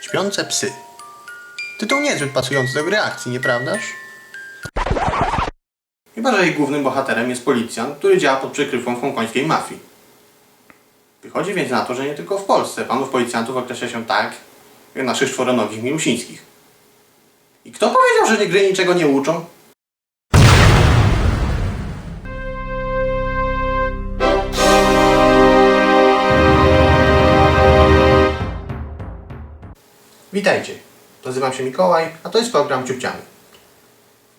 Śpiące psy. Tytuł niezbyt pasujący do gry akcji, nieprawdaż? Chyba, że jej głównym bohaterem jest policjant, który działa pod przykrywką hongkońskiej mafii. Wychodzi więc na to, że nie tylko w Polsce panów policjantów określa się tak, jak naszych czworonogich milusińskich. I kto powiedział, że gry niczego nie uczą? Witajcie, nazywam się Mikołaj, a to jest program Ciupciany.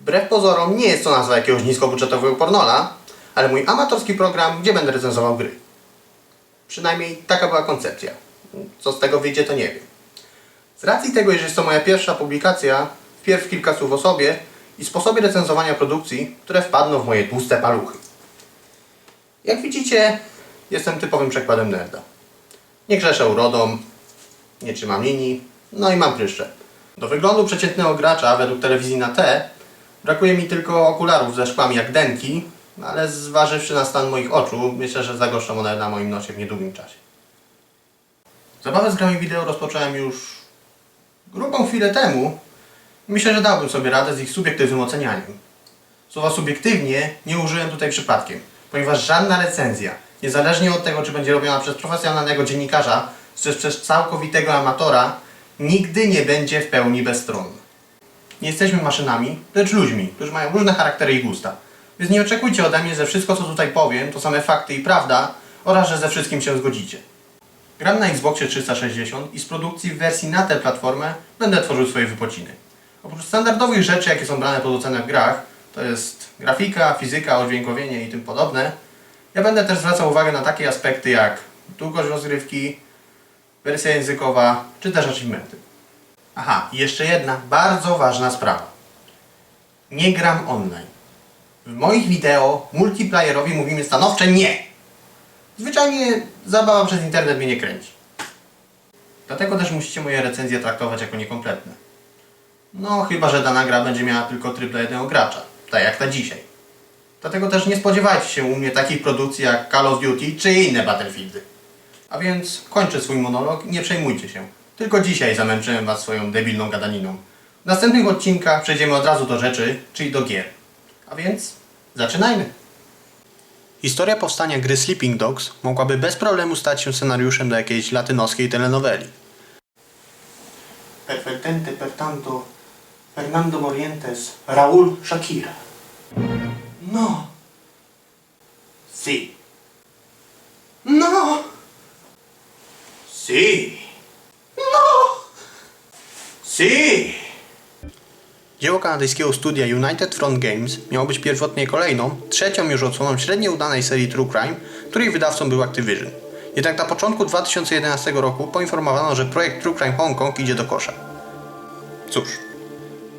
Wbrew pozorom nie jest to nazwa jakiegoś niskobudżetowego pornola, ale mój amatorski program, gdzie będę recenzował gry. Przynajmniej taka była koncepcja. Co z tego wyjdzie, to nie wiem. Z racji tego, że jest to moja pierwsza publikacja, wpierw kilka słów o sobie i sposobie recenzowania produkcji, które wpadną w moje tłuste paluchy. Jak widzicie, jestem typowym przekładem nerda. Nie grzeszę urodą, nie trzymam linii, no i mam pryszcze. Do wyglądu przeciętnego gracza według telewizji na T brakuje mi tylko okularów ze szkłami jak denki, ale zważywszy na stan moich oczu, myślę, że zagoszczą one na moim nosie w niedługim czasie. Zabawę z grami wideo rozpocząłem już grubą chwilę temu i myślę, że dałbym sobie radę z ich subiektywnym ocenianiem. Słowa subiektywnie nie użyłem tutaj przypadkiem, ponieważ żadna recenzja, niezależnie od tego, czy będzie robiona przez profesjonalnego dziennikarza, czy przez całkowitego amatora, nigdy nie będzie w pełni bezstronna. Nie jesteśmy maszynami, lecz ludźmi, którzy mają różne charaktery i gusta. Więc nie oczekujcie ode mnie, że wszystko, co tutaj powiem, to same fakty i prawda oraz, że ze wszystkim się zgodzicie. Gram na Xboxie 360 i z produkcji w wersji na tę platformę będę tworzył swoje wypociny. Oprócz standardowych rzeczy, jakie są brane pod ocenę w grach, to jest grafika, fizyka, odźwiękowienie i tym podobne, ja będę też zwracał uwagę na takie aspekty jak długość rozgrywki, wersja językowa, czy też achievementy. Aha, i jeszcze jedna bardzo ważna sprawa. Nie gram online. W moich wideo multiplayerowi mówimy stanowcze nie. Zwyczajnie zabawa przez internet mnie nie kręci. Dlatego też musicie moje recenzje traktować jako niekompletne. No, chyba że dana gra będzie miała tylko tryb dla jednego gracza, tak jak ta dzisiaj. Dlatego też nie spodziewajcie się u mnie takich produkcji jak Call of Duty czy inne Battlefieldy. A więc kończę swój monolog i nie przejmujcie się. Tylko dzisiaj zamęczyłem Was swoją debilną gadaniną. W następnych odcinkach przejdziemy od razu do rzeczy, czyli do gier. A więc zaczynajmy! Historia powstania gry Sleeping Dogs mogłaby bez problemu stać się scenariuszem do jakiejś latynoskiej telenoweli. Perfectente per tanto Fernando Morientes Raúl Shakira. No. Sí. No. Sí. No. Sí. Dzieło kanadyjskiego studia United Front Games miało być pierwotnie kolejną, trzecią już odsłoną średnio udanej serii True Crime, której wydawcą był Activision. Jednak na początku 2011 roku poinformowano, że projekt True Crime Hong Kong idzie do kosza. Cóż,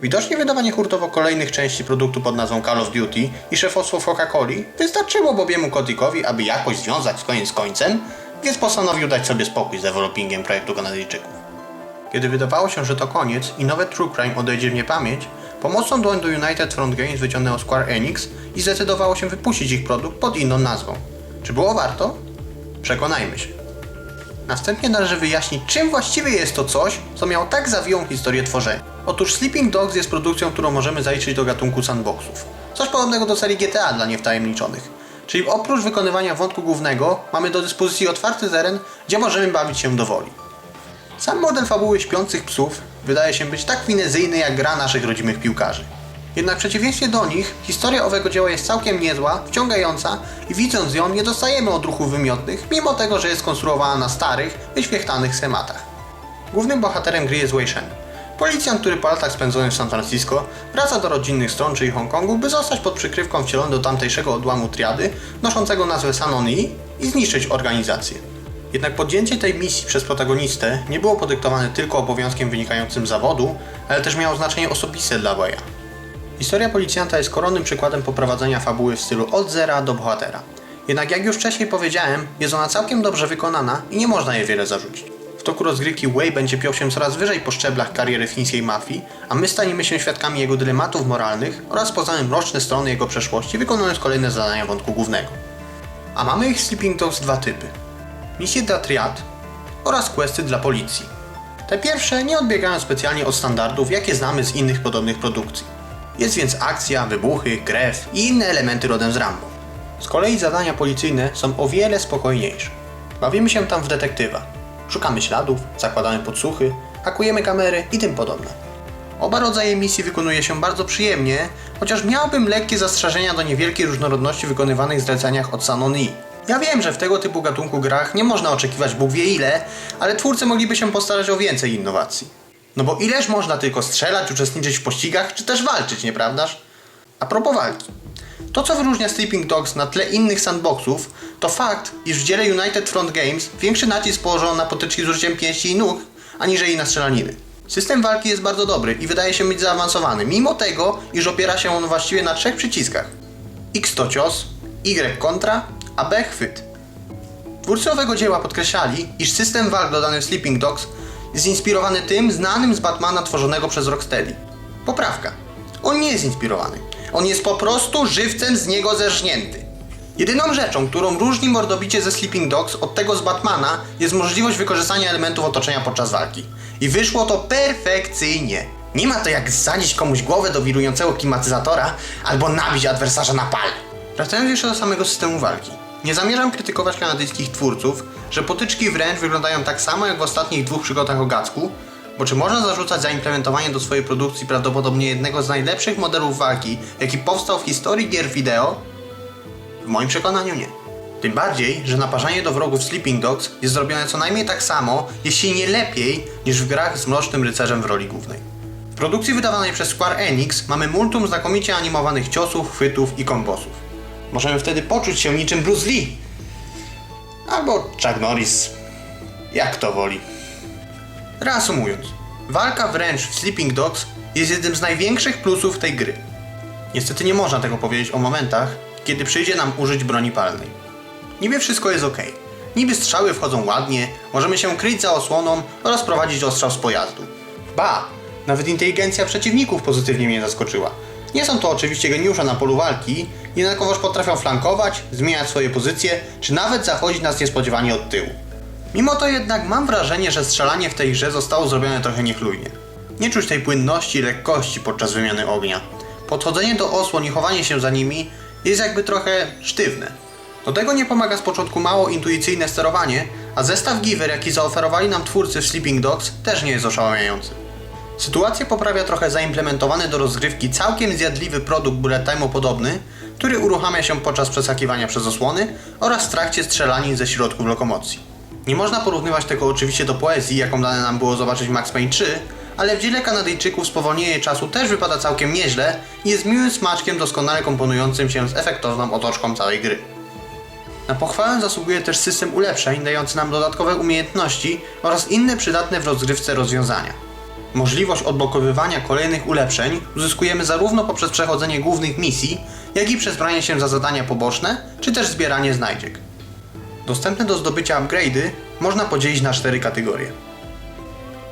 widocznie wydawanie hurtowo kolejnych części produktu pod nazwą Call of Duty i szefostwo Coca-Coli wystarczyło Bobiemu Kotikowi, aby jakoś związać koniec z końcem, więc postanowił dać sobie spokój z developingiem projektu Kanadyjczyków. Kiedy wydawało się, że to koniec i nowe True Crime odejdzie w niepamięć, pomocną dłoń do United Front Games wyciągnęło Square Enix i zdecydowało się wypuścić ich produkt pod inną nazwą. Czy było warto? Przekonajmy się. Następnie należy wyjaśnić, czym właściwie jest to coś, co miało tak zawiłą historię tworzenia. Otóż Sleeping Dogs jest produkcją, którą możemy zaliczyć do gatunku sandboxów. Coś podobnego do serii GTA dla niewtajemniczonych. Czyli oprócz wykonywania wątku głównego, mamy do dyspozycji otwarty teren, gdzie możemy bawić się do woli. Sam model fabuły śpiących psów wydaje się być tak finezyjny jak gra naszych rodzimych piłkarzy. Jednak w przeciwieństwie do nich, historia owego dzieła jest całkiem niezła, wciągająca i widząc ją nie dostajemy odruchów wymiotnych, mimo tego, że jest konstruowana na starych, wyświechtanych schematach. Głównym bohaterem gry jest Wei Shen. Policjant, który po latach spędzonych w San Francisco wraca do rodzinnych stron, czyli Hongkongu, by zostać pod przykrywką wcielony do tamtejszego odłamu triady, noszącego nazwę Sanoni i zniszczyć organizację. Jednak podjęcie tej misji przez protagonistę nie było podyktowane tylko obowiązkiem wynikającym z zawodu, ale też miało znaczenie osobiste dla Weya. Historia policjanta jest koronnym przykładem poprowadzenia fabuły w stylu od zera do bohatera. Jednak jak już wcześniej powiedziałem, jest ona całkiem dobrze wykonana i nie można jej wiele zarzucić. W toku rozgrywki Wei będzie piął się coraz wyżej po szczeblach kariery chińskiej mafii, a my staniemy się świadkami jego dylematów moralnych oraz poznamy mroczne strony jego przeszłości, wykonując kolejne zadania wątku głównego. A mamy ich Sleeping Dogs dwa typy. Misje dla triad oraz questy dla policji. Te pierwsze nie odbiegają specjalnie od standardów, jakie znamy z innych podobnych produkcji. Jest więc akcja, wybuchy, krew i inne elementy rodem z Rambo. Z kolei zadania policyjne są o wiele spokojniejsze. Bawimy się tam w detektywa. Szukamy śladów, zakładamy podsłuchy, hakujemy kamery i tym podobne. Oba rodzaje misji wykonuje się bardzo przyjemnie, chociaż miałbym lekkie zastrzeżenia do niewielkiej różnorodności wykonywanych zleceniach od Sanoni. Ja wiem, że w tego typu gatunku grach nie można oczekiwać Bóg wie ile, ale twórcy mogliby się postarać o więcej innowacji. No bo ileż można tylko strzelać, uczestniczyć w pościgach, czy też walczyć, nieprawdaż? A propos walki. To, co wyróżnia Sleeping Dogs na tle innych sandboxów, to fakt, iż w dziele United Front Games większy nacisk położono na potyczki z użyciem pięści i nóg, aniżeli na strzelaniny. System walki jest bardzo dobry i wydaje się być zaawansowany, mimo tego, iż opiera się on właściwie na trzech przyciskach. X to cios, Y kontra, a B chwyt. Twórcy owego dzieła podkreślali, iż system walk dodany w Sleeping Dogs jest inspirowany tym znanym z Batmana tworzonego przez Rocksteady. Poprawka. On nie jest inspirowany. On jest po prostu żywcem z niego zerżnięty. Jedyną rzeczą, którą różni mordobicie ze Sleeping Dogs od tego z Batmana jest możliwość wykorzystania elementów otoczenia podczas walki. I wyszło to perfekcyjnie. Nie ma to jak zsadzić komuś głowę do wirującego klimatyzatora albo nabić adwersarza na pal. Wracając jeszcze do samego systemu walki. Nie zamierzam krytykować kanadyjskich twórców, że potyczki wręcz wyglądają tak samo jak w ostatnich dwóch przygodach o Gacku, bo czy można zarzucać zaimplementowanie do swojej produkcji prawdopodobnie jednego z najlepszych modelów walki, jaki powstał w historii gier wideo? W moim przekonaniu nie. Tym bardziej, że naparzanie do wrogów Sleeping Dogs jest zrobione co najmniej tak samo, jeśli nie lepiej, niż w grach z Mrocznym Rycerzem w roli głównej. W produkcji wydawanej przez Square Enix mamy multum znakomicie animowanych ciosów, chwytów i kombosów. Możemy wtedy poczuć się niczym Bruce Lee. Albo Chuck Norris. Jak to woli. Reasumując, walka wręcz w Sleeping Dogs jest jednym z największych plusów tej gry. Niestety nie można tego powiedzieć o momentach, kiedy przyjdzie nam użyć broni palnej. Niby wszystko jest ok. Niby strzały wchodzą ładnie, możemy się kryć za osłoną oraz prowadzić ostrzał z pojazdu. Ba, nawet inteligencja przeciwników pozytywnie mnie zaskoczyła. Nie są to oczywiście geniusze na polu walki, jednakowoż potrafią flankować, zmieniać swoje pozycje, czy nawet zachodzić nas niespodziewanie od tyłu. Mimo to jednak mam wrażenie, że strzelanie w tej grze zostało zrobione trochę niechlujnie. Nie czuć tej płynności i lekkości podczas wymiany ognia. Podchodzenie do osłon i chowanie się za nimi jest jakby trochę sztywne. Do tego nie pomaga z początku mało intuicyjne sterowanie, a zestaw giver, jaki zaoferowali nam twórcy w Sleeping Dogs, też nie jest oszałamiający. Sytuację poprawia trochę zaimplementowany do rozgrywki całkiem zjadliwy produkt bullet time'u podobny, który uruchamia się podczas przeskakiwania przez osłony oraz w trakcie strzelanin ze środków lokomocji. Nie można porównywać tego oczywiście do poezji, jaką dane nam było zobaczyć w Max Payne 3, ale w dziele Kanadyjczyków spowolnienie czasu też wypada całkiem nieźle i jest miłym smaczkiem doskonale komponującym się z efektowną otoczką całej gry. Na pochwałę zasługuje też system ulepszeń dający nam dodatkowe umiejętności oraz inne przydatne w rozgrywce rozwiązania. Możliwość odblokowywania kolejnych ulepszeń uzyskujemy zarówno poprzez przechodzenie głównych misji, jak i przez branie się za zadania poboczne, czy też zbieranie znajdziek. Dostępne do zdobycia upgrade'y można podzielić na cztery kategorie.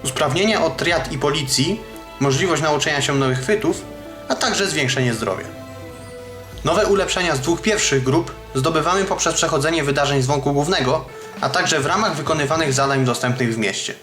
Usprawnienia od triad i policji, możliwość nauczenia się nowych chwytów, a także zwiększenie zdrowia. Nowe ulepszenia z dwóch pierwszych grup zdobywamy poprzez przechodzenie wydarzeń z wąku głównego, a także w ramach wykonywanych zadań dostępnych w mieście.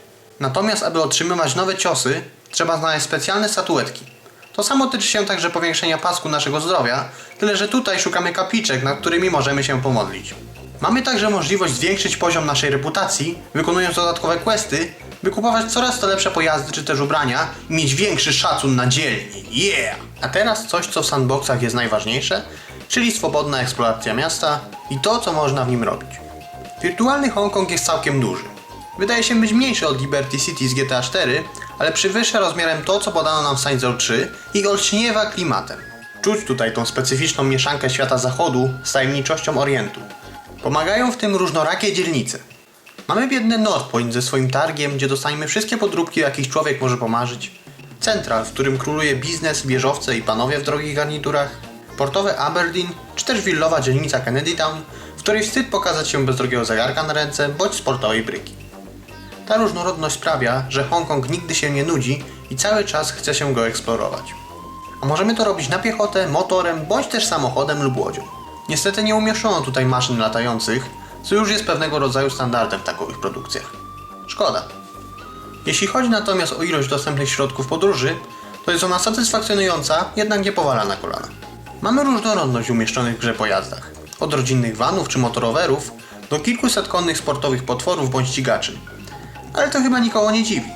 Natomiast, aby otrzymywać nowe ciosy, trzeba znaleźć specjalne statuetki. To samo tyczy się także powiększenia pasku naszego zdrowia, tyle że tutaj szukamy kapliczek, nad którymi możemy się pomodlić. Mamy także możliwość zwiększyć poziom naszej reputacji, wykonując dodatkowe questy, by kupować coraz to lepsze pojazdy czy też ubrania i mieć większy szacun na dzielni. Yeah! A teraz coś, co w sandboxach jest najważniejsze, czyli swobodna eksploracja miasta i to, co można w nim robić. Wirtualny Hongkong jest całkiem duży. Wydaje się być mniejszy od Liberty City z GTA 4, ale przewyższa rozmiarem to, co podano nam w Saints Row 3 i olśniewa klimatem. Czuć tutaj tą specyficzną mieszankę świata zachodu z tajemniczością orientu. Pomagają w tym różnorakie dzielnice. Mamy biedny North Point ze swoim targiem, gdzie dostaniemy wszystkie podróbki, jakich człowiek może pomarzyć. Central, w którym króluje biznes, wieżowce i panowie w drogich garniturach. Portowe Aberdeen, czy też willowa dzielnica Kennedy Town, w której wstyd pokazać się bez drogiego zegarka na ręce, bądź sportowej bryki. Ta różnorodność sprawia, że Hongkong nigdy się nie nudzi i cały czas chce się go eksplorować. A możemy to robić na piechotę, motorem, bądź też samochodem lub łodzią. Niestety nie umieszczono tutaj maszyn latających, co już jest pewnego rodzaju standardem w takowych produkcjach. Szkoda. Jeśli chodzi natomiast o ilość dostępnych środków podróży, to jest ona satysfakcjonująca, jednak nie powala na kolana. Mamy różnorodność umieszczonych w grze pojazdach. Od rodzinnych vanów czy motorowerów do kilkuset konnych sportowych potworów bądź ścigaczy. Ale to chyba nikogo nie dziwi.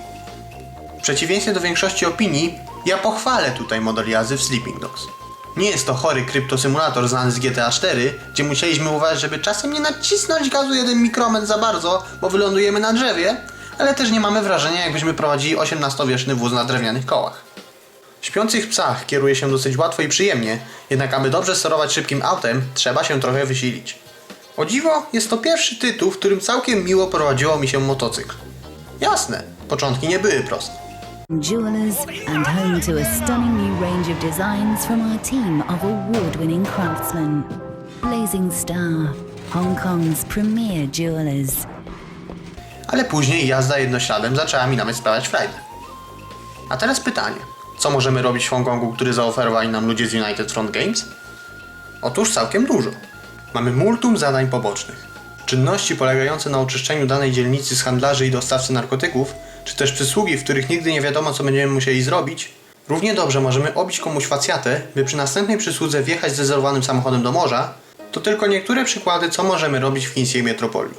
W przeciwieństwie do większości opinii, ja pochwalę tutaj model jazdy w Sleeping Dogs. Nie jest to chory kryptosymulator znany z GTA 4, gdzie musieliśmy uważać, żeby czasem nie nacisnąć gazu jeden mikrometr za bardzo, bo wylądujemy na drzewie, ale też nie mamy wrażenia, jakbyśmy prowadzili 18-wieczny wóz na drewnianych kołach. W śpiących psach kieruje się dosyć łatwo i przyjemnie, jednak aby dobrze sterować szybkim autem, trzeba się trochę wysilić. O dziwo, jest to pierwszy tytuł, w którym całkiem miło prowadziło mi się motocykl. Jasne, początki nie były proste. Jewelers and home to a stunning new range of designs from our team of award winning craftsmen. Blazing Star, Hong Kong's premier jewelers. ale później jazda jednośladem zaczęła mi nawet sprawiać frajdę. A teraz pytanie, co możemy robić w Hongkongu, który zaoferowali nam ludzie z United Front Games? Otóż całkiem dużo. Mamy multum zadań pobocznych. Czynności polegające na oczyszczeniu danej dzielnicy z handlarzy i dostawcy narkotyków, czy też przysługi, w których nigdy nie wiadomo, co będziemy musieli zrobić, równie dobrze możemy obić komuś facjatę, by przy następnej przysłudze wjechać zrezerwowanym samochodem do morza, to tylko niektóre przykłady, co możemy robić w chińskiej metropolii.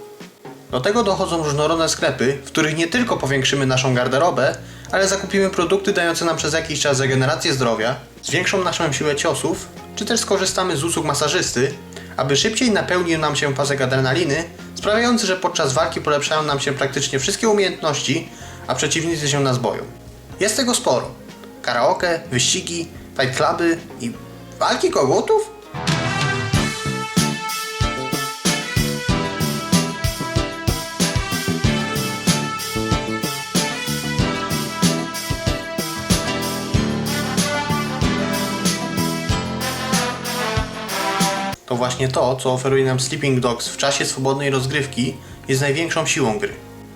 Do tego dochodzą różnorodne sklepy, w których nie tylko powiększymy naszą garderobę, ale zakupimy produkty dające nam przez jakiś czas regenerację zdrowia, zwiększą naszą siłę ciosów, czy też skorzystamy z usług masażysty, aby szybciej napełnił nam się pasek adrenaliny, sprawiający, że podczas walki polepszają nam się praktycznie wszystkie umiejętności, a przeciwnicy się nas boją. Jest tego sporo. Karaoke, wyścigi, fight cluby i walki kogutów? Właśnie to, co oferuje nam Sleeping Dogs w czasie swobodnej rozgrywki, jest największą siłą gry.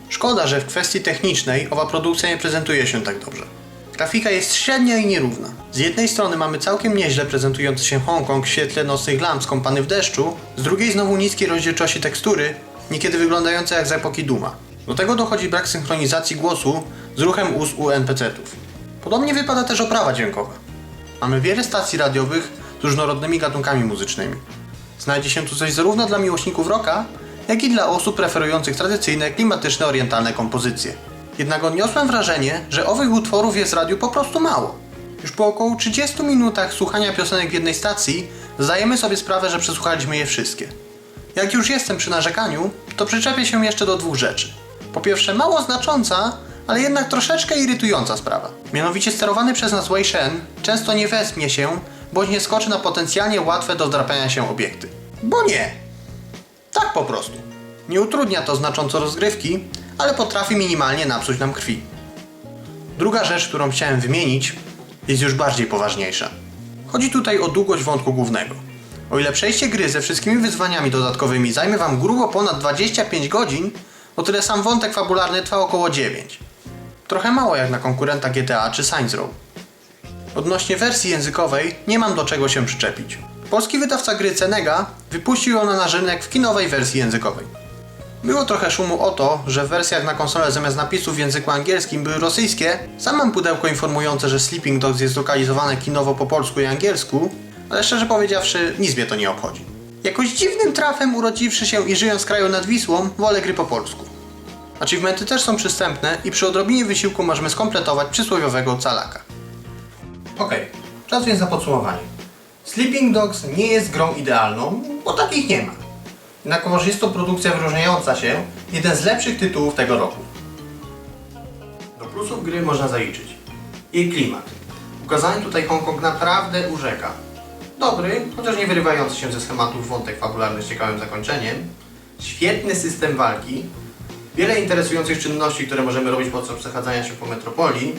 Szkoda, że w kwestii technicznej owa produkcja nie prezentuje się tak dobrze. Grafika jest średnia i nierówna. Z jednej strony mamy całkiem nieźle prezentujący się Hongkong w świetle nocnych lamp skąpany w deszczu, z drugiej znowu niskiej rozdzielczości tekstury, niekiedy wyglądające jak z epoki Duma. Do tego dochodzi brak synchronizacji głosu z ruchem ust u NPC-ów. Podobnie wypada też oprawa dźwiękowa. Mamy wiele stacji radiowych z różnorodnymi gatunkami muzycznymi. Znajdzie się tu coś zarówno dla miłośników rocka, jak i dla osób preferujących tradycyjne, klimatyczne, orientalne kompozycje. Jednak odniosłem wrażenie, że owych utworów jest w radiu po prostu mało. Już po około 30 minutach słuchania piosenek w jednej stacji zdajemy sobie sprawę, że przesłuchaliśmy je wszystkie. Jak już jestem przy narzekaniu, to przyczepię się jeszcze do dwóch rzeczy. Po pierwsze, mało znacząca, ale jednak troszeczkę irytująca sprawa. Mianowicie sterowany przez nas Wei Shen często nie wespnie się, bądź nie skoczy na potencjalnie łatwe do wdrapania się obiekty. Bo nie. Tak po prostu. Nie utrudnia to znacząco rozgrywki, ale potrafi minimalnie napsuć nam krwi. Druga rzecz, którą chciałem wymienić, jest już bardziej poważniejsza. Chodzi tutaj o długość wątku głównego. O ile przejście gry ze wszystkimi wyzwaniami dodatkowymi zajmie Wam grubo ponad 25 godzin, o tyle sam wątek fabularny trwa około 9. Trochę mało jak na konkurenta GTA czy Saints Row. Odnośnie wersji językowej nie mam do czego się przyczepić. Polski wydawca gry Cenega wypuścił ją na rynek w kinowej wersji językowej. Było trochę szumu o to, że w wersjach na konsolę zamiast napisów w języku angielskim były rosyjskie. Sam mam pudełko informujące, że Sleeping Dogs jest lokalizowane kinowo po polsku i angielsku, ale szczerze powiedziawszy, nic mnie to nie obchodzi. Jakoś dziwnym trafem urodziwszy się i żyjąc w kraju nad Wisłą, wolę gry po polsku. Achievementy też są przystępne i przy odrobinie wysiłku możemy skompletować przysłowiowego calaka. Okej, czas więc na podsumowanie. Sleeping Dogs nie jest grą idealną, bo takich nie ma. Jednakowoż jest to produkcja wyróżniająca się, jeden z lepszych tytułów tego roku. Do plusów gry można zaliczyć jej klimat. Ukazany tutaj Hongkong naprawdę urzeka. Dobry, chociaż nie wyrywający się ze schematów wątek fabularny z ciekawym zakończeniem. Świetny system walki. Wiele interesujących czynności, które możemy robić podczas przechadzania się po metropolii.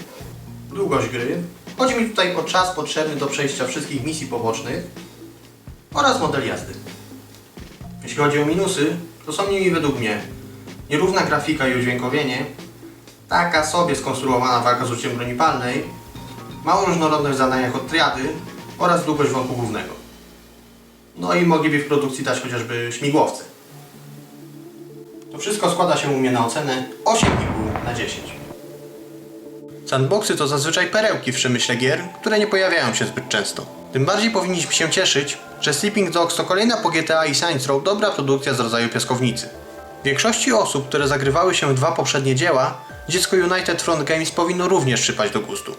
Długość gry. Chodzi mi tutaj o czas potrzebny do przejścia wszystkich misji pobocznych oraz model jazdy. Jeśli chodzi o minusy, to są nimi według mnie nierówna grafika i udźwiękowienie, taka sobie skonstruowana walka z uciem broni palnej, mało różnorodność w zadaniach od triady oraz długość wątku głównego. No i mogliby w produkcji dać chociażby śmigłowce. To wszystko składa się u mnie na ocenę 8,5 na 10. Sandboxy to zazwyczaj perełki w przemyśle gier, które nie pojawiają się zbyt często. Tym bardziej powinniśmy się cieszyć, że Sleeping Dogs to kolejna po GTA i Saints Row dobra produkcja z rodzaju piaskownicy. Większości osób, które zagrywały się w dwa poprzednie dzieła, dziecko United Front Games powinno również przypaść do gustu.